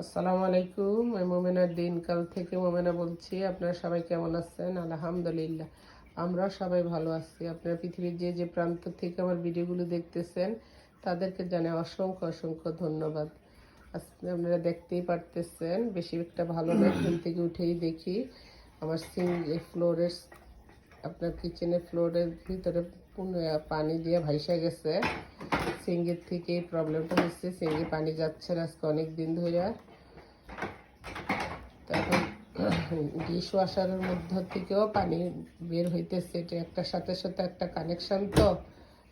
আসসালামু আলাইকুম, আমি মোমেনার দিনকাল থেকে মোমেনা বলছি। আপনারা সবাই কেমন আছেন? আলহামদুলিল্লাহ। আমরা সবাই ভালো আছি। আপনারা পৃথিবীর যে যে প্রান্ত থেকে আমার ভিডিওগুলো দেখতেছেন, তাদেরকে জানাই অসংখ্য অসংখ্য ধন্যবাদ। আপনারা দেখতেই পারতেছেন, বেশি একটা ভালো না, ঘুম থেকে উঠেই দেখি আমার সিং ফ্লোরের আপনার কিচেনের ফ্লোরের ভিতরে পুন- দিয়ে ভাইসা গেছে। সিঙ্গের থেকে প্রবলেমটা হচ্ছে সিঙ্গে পানি যাচ্ছে না আজকে অনেক দিন ধরে। ডিশ ওয়াশারের মধ্য থেকেও পানি বের হইতেছে, এটা একটা সাথে সাথে একটা কানেকশান তো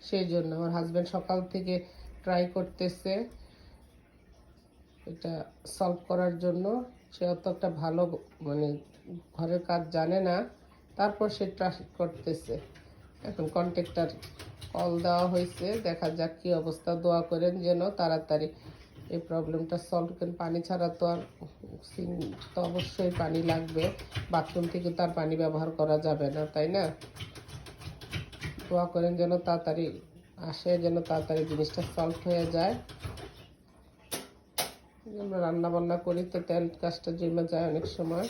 সেই জন্য আমার হাজব্যান্ড সকাল থেকে ট্রাই করতেছে এটা সলভ করার জন্য। সে অত একটা ভালো মানে ঘরের কাজ জানে না, তারপর সে ট্রাই করতেছে। এখন কন্ট্রাক্টার কল দেওয়া হয়েছে দেখা যাক কি অবস্থা, দোয়া করেন যেন তাড়াতাড়ি এই প্রবলেমটা সলভ করেন। পানি ছাড়া তো আর সিং তো অবশ্যই পানি লাগবে। বাথরুম থেকে তার পানি ব্যবহার করা যাবে না, তাই না? দোয়া করেন যেন তাড়াতাড়ি আসে, যেন তাড়াতাড়ি জিনিসটা সলভ হয়ে যায়। আমরা রান্না বান্না করি তো তেল কাজটা জমে যায় অনেক সময়।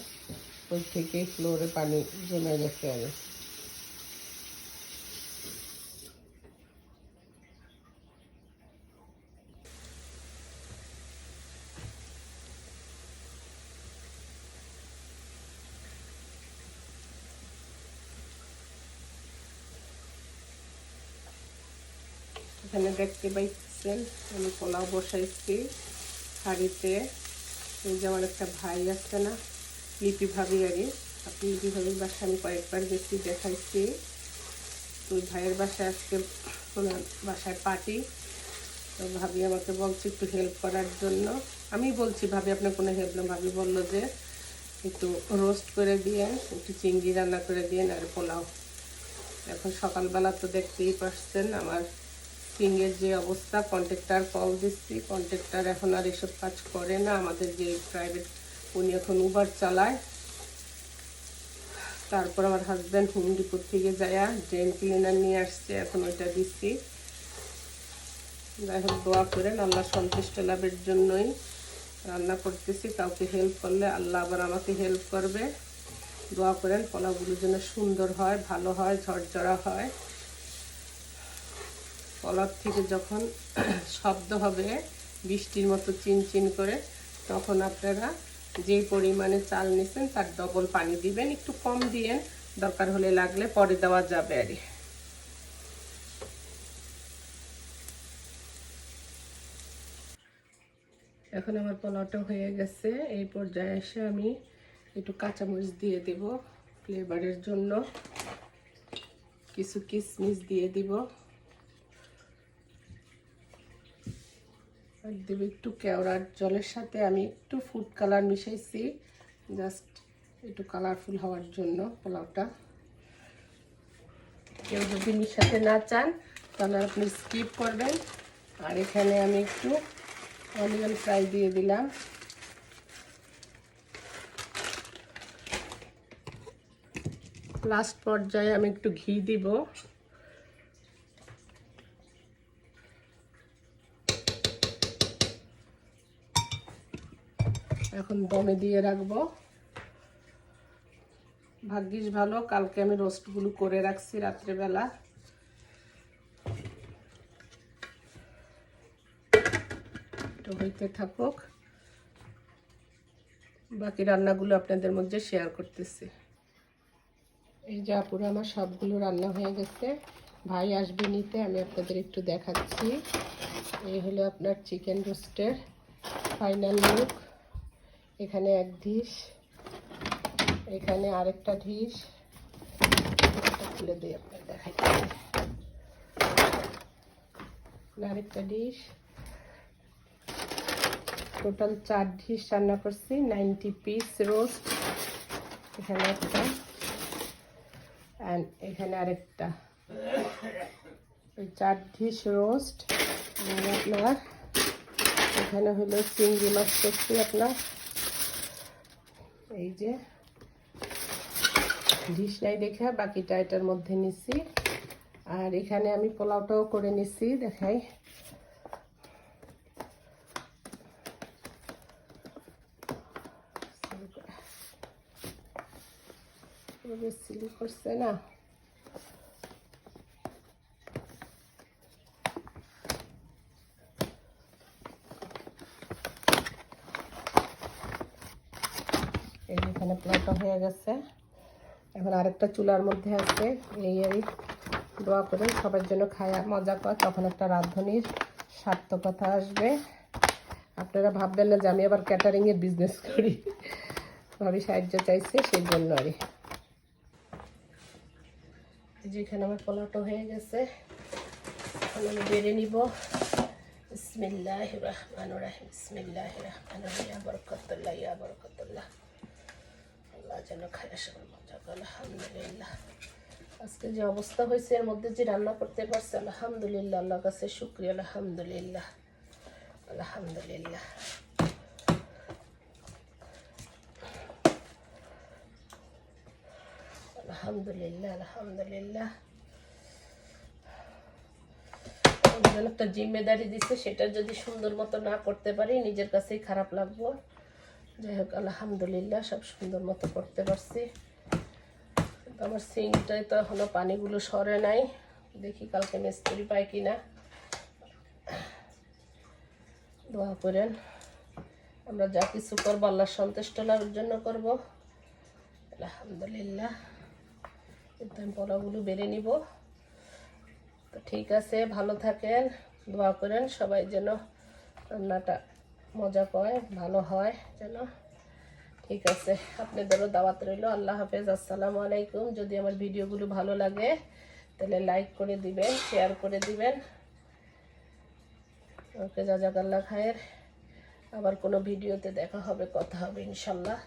ওই থেকেই ফ্লোরে পানি জমে গেছে আগে এখানে দেখতে পাইছেন আমি পোলাও বসাইছি হাঁড়িতে। এই যে আমার একটা ভাই আসছে না, লিপি ভাবি আরে আপনি লিপি ভাবির বাসায়, আমি কয়েকবার গেছি, দেখাইছি। তো ভাইয়ের বাসায় আজকে ওনার বাসায় পার্টি। তো ভাবি আমাকে বলছে একটু হেল্প করার জন্য। আমি বলছি, ভাবি আপনার কোনো হেল্প না, ভাবি বলল যে একটু রোস্ট করে দিয়ে একটু চিংড়ি রান্না করে দিয়ে আর পোলাও। এখন সকালবেলা তো দেখতেই পারছেন, আমার সিংয়ের যে অবস্থা কন্ট্রাক্টর কল দিচ্ছি। কন্ট্রাক্টর এখন আর এসব কাজ করে না। আমাদের যে প্রাইভেট উনি এখন উবার চালায়। তারপর আমার হাজব্যান্ড হোম ডিপোর থেকে যায় ড্রেন ক্লিনার নিয়ে আসছে। এখন ওইটা দিচ্ছি। যাই হোক, দোয়া করেন, আল্লাহ সন্তুষ্ট লাভের জন্যই রান্না করতেছি। কাউকে হেল্প করলে আল্লাহ আবার আমাকে হেল্প করবে। দোয়া করেন পোলাওগুলো যেন সুন্দর হয়, ভালো হয়, ঝরঝরা হয়। কলার থেকে যখন শব্দ হবে, বৃষ্টির মতো চিনচিন করে, তখন আপনারা যে পরিমাণে চাল নিছেন, তার ডবল পানি দিবেন, একটু কম দিয়েন দরকার হলে লাগলে পরে দেওয়া যাবে আর এখন আমার পোলাওটা হয়ে গেছে, এই পর্যায়ে এসে আমি একটু কাঁচামরিচ দিয়ে দেব ফ্লেভারের জন্য। কিছু কিশমিশ দিয়ে দিব। দেবো একটু কেওড়ার জলের সাথে, আমি একটু ফুড কালার মিশাইছি। জাস্ট একটু কালারফুল হওয়ার জন্য পোলাওটা। কেউ যদি মিশাতে না চান, তাহলে আপনি স্কিপ করবেন। আর এখানে আমি একটু অনিয়ন ফ্রাই দিয়ে দিলাম। লাস্ট পর্যায়ে আমি একটু ঘি দিব। এখন দমে দিয়ে রাখব। ভাগ্যিস ভালো, কালকে আমি রোস্টগুলো করে রাখছি রাত্রেবেলা। হইতে থাকুক। বাকি রান্নাগুলো আপনাদের মধ্যে শেয়ার করতেছি। এই যে আপুরা আমার সবগুলো রান্না হয়ে গেছে। ভাই আসবে নিতে, আমি আপনাদের একটু দেখাচ্ছি। এই হলো আপনার চিকেন রোস্টের ফাইনাল লুক এখানে এক ডিশ, এখানে আরেকটা ডিশ। খুলে দিই আপনার দেখাই। আরেকটা ডিশ। টোটাল চার ডিশ রান্না করছি, নাইনটি পিস রোস্ট। এখানে একটা। অ্যান্ড এখানে আরেকটা। ওই চার ডিশ রোস্ট। আপনার, এখানে হলো চিংড়ি মাছ করছি আপনার। এই যে ডিশ নাই দেখে বাকিটা এটার মধ্যে নিছি। আর এখানে আমি পোলাওটাও করে নিছি, দেখাই। সিলি করছে না? এখানে পোলাওটা হয়ে গেছে। এখন আরেকটা চুলার মধ্যে আছে, এই এই দোয়া করে সবার জন্য খায় মজা কর তখন একটা রাঁধুনির সার্থকতা আসবে। আপনারা ভাববেন না যে আমি আবার ক্যাটারিংয়ের বিজনেস করি। ভাবি সাহায্য চাইছে, সেই জন্য আর যেখানে আমার পোলাওটা হয়ে গেছে। এখন আমি বেড়ে নিব। বিসমিল্লাহ রহমান রাহিম। বিসমিল্লাহ রহমান ইয়া বরকতুল্লাহ ইয়া বরকতুল্লাহ। যেন সবার মজা আলহামদুলিল্লাহ। আজকে যে অবস্থা হয়েছে, এর মধ্যে যে রান্না করতে পারছে, আলহামদুলিল্লাহ আল্লাহ কাছে শুক্রিয়া, আলহামদুলিল্লাহ আলহামদুলিল্লাহ। আলহামদুলিল্লাহ আলহামদুলিল্লাহ। একটা জিম্মেদারি দিচ্ছে সেটা যদি সুন্দর মতো না করতে পারি, নিজের কাছেই খারাপ লাগবো। যাই হোক আলহামদুলিল্লাহ, সব সুন্দর মতো করতে পারছি। আমার সিঙ্কটায় তো এখনও পানিগুলো সরে নাই। দেখি কালকে মিস্ত্রি পাই কি না দোয়া করেন। আমরা যা কিছু করব আল্লাহ সন্তুষ্ট লাভের জন্য করব। আলহামদুলিল্লাহ কিন্তু আমি পোলাওগুলো বেড়ে নিব। তো ঠিক আছে, ভালো থাকেন, দোয়া করেন। সবাই যেন রান্নাটা মজা পায়, ভালো হয় যেন। ঠিক আছে, আপনাদেরও দাওয়াত রইল। আল্লাহ হাফেজ, আসসালামু আলাইকুম। যদি আমার ভিডিওগুলো ভালো লাগে, তাহলে লাইক করে দিবেন শেয়ার করে দিবেন। ওকে জাজাকাল্লা খায়ের। আবার কোনো ভিডিওতে দেখা হবে, কথা হবে, ইনশাল্লাহ।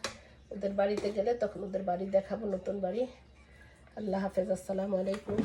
ওদের বাড়িতে গেলে তখন ওদের বাড়ি দেখাবো, নতুন বাড়ি। আল্লাহ হাফেজ, আসসালামু আলাইকুম।